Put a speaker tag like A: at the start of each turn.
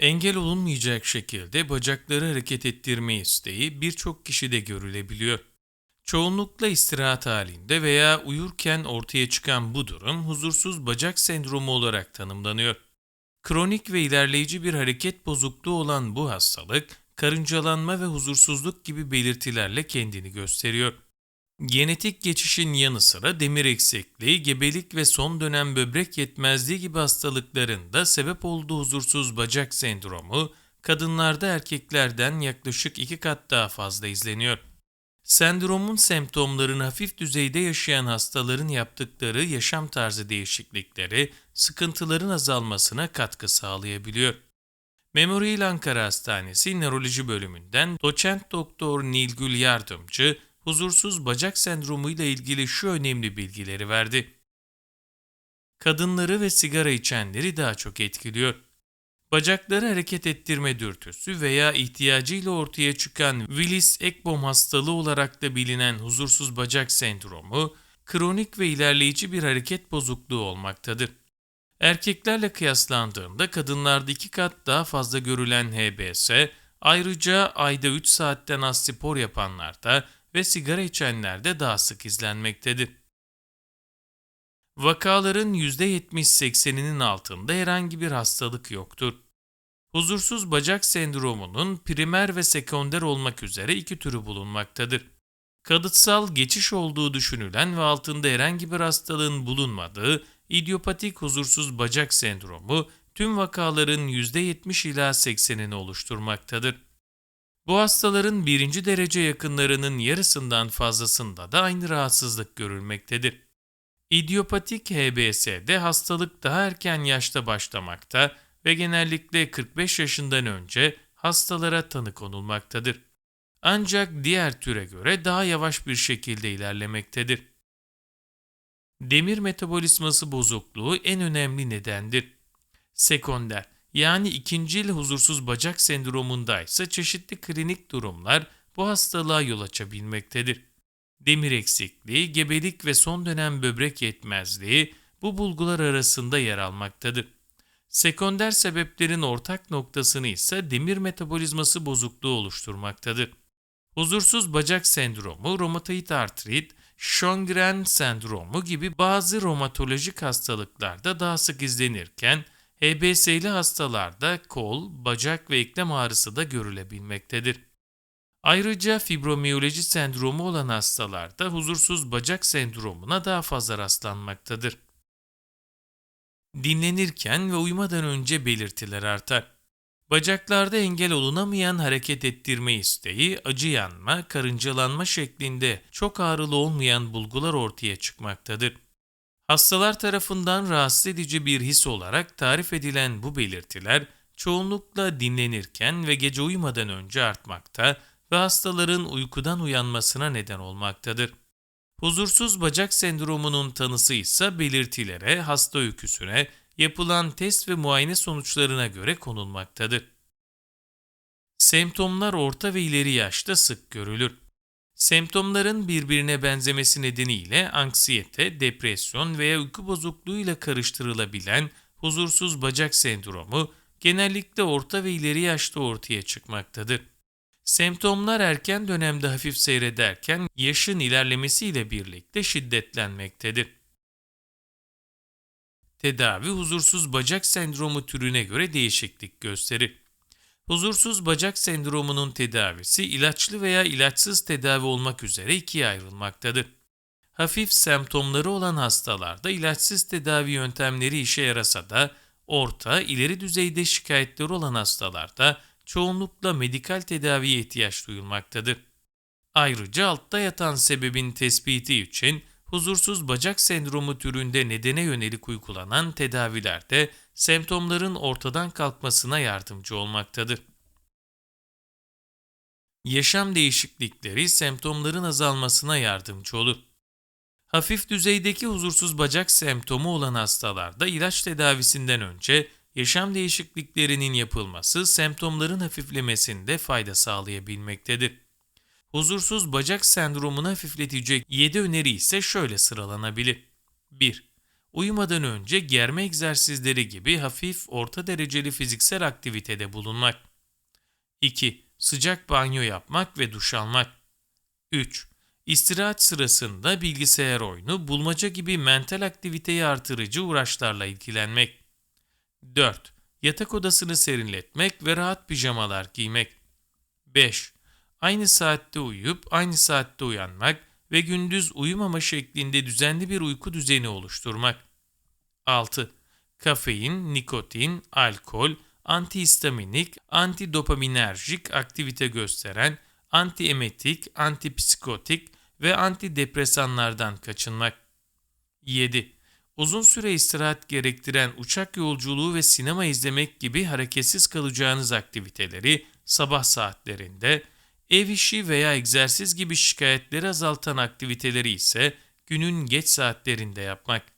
A: Engel olunmayacak şekilde bacakları hareket ettirme isteği birçok kişide görülebiliyor. Çoğunlukla istirahat halinde veya uyurken ortaya çıkan bu durum huzursuz bacak sendromu olarak tanımlanıyor. Kronik ve ilerleyici bir hareket bozukluğu olan bu hastalık, karıncalanma ve huzursuzluk gibi belirtilerle kendini gösteriyor. Genetik geçişin yanı sıra demir eksikliği, gebelik ve son dönem böbrek yetmezliği gibi hastalıkların da sebep olduğu huzursuz bacak sendromu, kadınlarda erkeklerden yaklaşık iki kat daha fazla izleniyor. Sendromun semptomlarını hafif düzeyde yaşayan hastaların yaptıkları yaşam tarzı değişiklikleri sıkıntıların azalmasına katkı sağlayabiliyor. Memorial Ankara Hastanesi Nöroloji Bölümünden doçent doktor Nilgül Yardımcı, huzursuz bacak sendromu ile ilgili şu önemli bilgileri verdi. Kadınları ve sigara içenleri daha çok etkiliyor. Bacakları hareket ettirme dürtüsü veya ihtiyacıyla ortaya çıkan Willis-Ekbom hastalığı olarak da bilinen huzursuz bacak sendromu, kronik ve ilerleyici bir hareket bozukluğu olmaktadır. Erkeklerle kıyaslandığında kadınlarda iki kat daha fazla görülen HBS, ayrıca ayda 3 saatten az spor yapanlarda ve sigara içenlerde daha sık izlenmektedir. Vakaların %70-80'inin altında herhangi bir hastalık yoktur. Huzursuz bacak sendromunun primer ve sekonder olmak üzere iki türü bulunmaktadır. Kadıtsal geçiş olduğu düşünülen ve altında herhangi bir hastalığın bulunmadığı idiopatik huzursuz bacak sendromu tüm vakaların %70 ila 80'ini oluşturmaktadır. Bu hastaların birinci derece yakınlarının yarısından fazlasında da aynı rahatsızlık görülmektedir. İdiopatik HBS'de hastalık daha erken yaşta başlamakta ve genellikle 45 yaşından önce hastalara tanı konulmaktadır. Ancak diğer türe göre daha yavaş bir şekilde ilerlemektedir. Demir metabolizması bozukluğu en önemli nedendir. Sekonder yani ikincil huzursuz bacak sendromunda ise çeşitli klinik durumlar bu hastalığa yol açabilmektedir. Demir eksikliği, gebelik ve son dönem böbrek yetmezliği bu bulgular arasında yer almaktadır. Sekonder sebeplerin ortak noktasını ise demir metabolizması bozukluğu oluşturmaktadır. Huzursuz bacak sendromu, romatoid artrit, Sjogren sendromu gibi bazı romatolojik hastalıklarda daha sık izlenirken HBS'li hastalarda kol, bacak ve eklem ağrısı da görülebilmektedir. Ayrıca fibromiyoloji sendromu olan hastalarda huzursuz bacak sendromuna daha fazla rastlanmaktadır. Dinlenirken ve uyumadan önce belirtiler artar. Bacaklarda engel olunamayan hareket ettirme isteği, acı yanma, karıncalanma şeklinde çok ağrılı olmayan bulgular ortaya çıkmaktadır. Hastalar tarafından rahatsız edici bir his olarak tarif edilen bu belirtiler çoğunlukla dinlenirken ve gece uyumadan önce artmakta ve hastaların uykudan uyanmasına neden olmaktadır. Huzursuz bacak sendromunun tanısı ise belirtilere, hasta öyküsüne, yapılan test ve muayene sonuçlarına göre konulmaktadır. Semptomlar orta ve ileri yaşta sık görülür. Semptomların birbirine benzemesi nedeniyle anksiyete, depresyon veya uyku bozukluğuyla karıştırılabilen huzursuz bacak sendromu genellikle orta ve ileri yaşta ortaya çıkmaktadır. Semptomlar erken dönemde hafif seyrederken yaşın ilerlemesiyle birlikte şiddetlenmektedir. Tedavi huzursuz bacak sendromu türüne göre değişiklik gösterir. Huzursuz bacak sendromunun tedavisi ilaçlı veya ilaçsız tedavi olmak üzere ikiye ayrılmaktadır. Hafif semptomları olan hastalarda ilaçsız tedavi yöntemleri işe yarasa da orta, ileri düzeyde şikayetleri olan hastalarda çoğunlukla medikal tedaviye ihtiyaç duyulmaktadır. Ayrıca altta yatan sebebin tespiti için huzursuz bacak sendromu türünde nedene yönelik uygulanan tedavilerde semptomların ortadan kalkmasına yardımcı olmaktadır. Yaşam değişiklikleri semptomların azalmasına yardımcı olur. Hafif düzeydeki huzursuz bacak semptomu olan hastalarda ilaç tedavisinden önce yaşam değişikliklerinin yapılması semptomların hafiflemesinde fayda sağlayabilmektedir. Huzursuz bacak sendromunu hafifletecek 7 öneri ise şöyle sıralanabilir. 1. Uyumadan önce germe egzersizleri gibi hafif orta dereceli fiziksel aktivitede bulunmak. 2. Sıcak banyo yapmak ve duş almak. 3. İstirahat sırasında bilgisayar oyunu, bulmaca gibi mental aktiviteyi artırıcı uğraşlarla ilgilenmek. 4. Yatak odasını serinletmek ve rahat pijamalar giymek. 5. Aynı saatte uyuyup aynı saatte uyanmak ve gündüz uyumama şeklinde düzenli bir uyku düzeni oluşturmak. 6. Kafein, nikotin, alkol, antihistaminik, antidopaminerjik aktivite gösteren, antiemetik, antipsikotik ve antidepresanlardan kaçınmak. 7. Uzun süre istirahat gerektiren uçak yolculuğu ve sinema izlemek gibi hareketsiz kalacağınız aktiviteleri sabah saatlerinde, ev işi veya egzersiz gibi şikayetleri azaltan aktiviteleri ise günün geç saatlerinde yapmak.